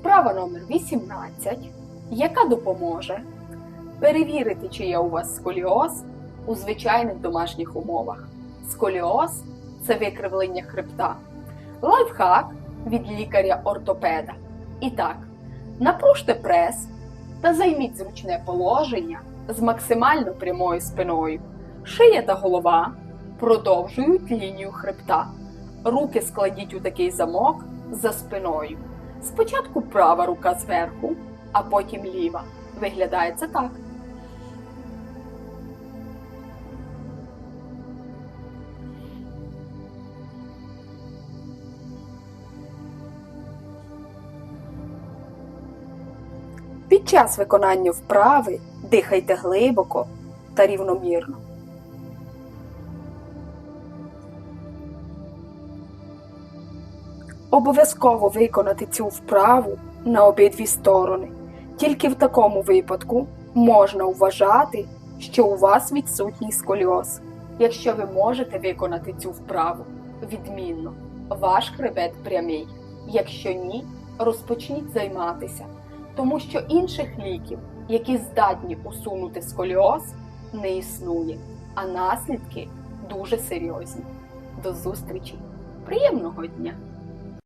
Вправа номер 18, яка допоможе перевірити, чи є у вас сколіоз у звичайних домашніх умовах. Сколіоз це викривлення хребта. Лайфхак від лікаря-ортопеда. І так, напружте прес та займіть зручне положення з максимально прямою спиною. Шия та голова продовжують лінію хребта. Руки складіть у такий замок за спиною. Спочатку права рука зверху, а потім ліва. Виглядає це так. Під час виконання вправи дихайте глибоко та рівномірно. Обов'язково виконати цю вправу на обидві сторони. Тільки в такому випадку можна вважати, що у вас відсутній сколіоз. Якщо ви можете виконати цю вправу відмінно, ваш хребет прямий. Якщо ні, розпочніть займатися, тому що інших ліків, які здатні усунути сколіоз, не існує, а наслідки дуже серйозні. До зустрічі! Приємного дня!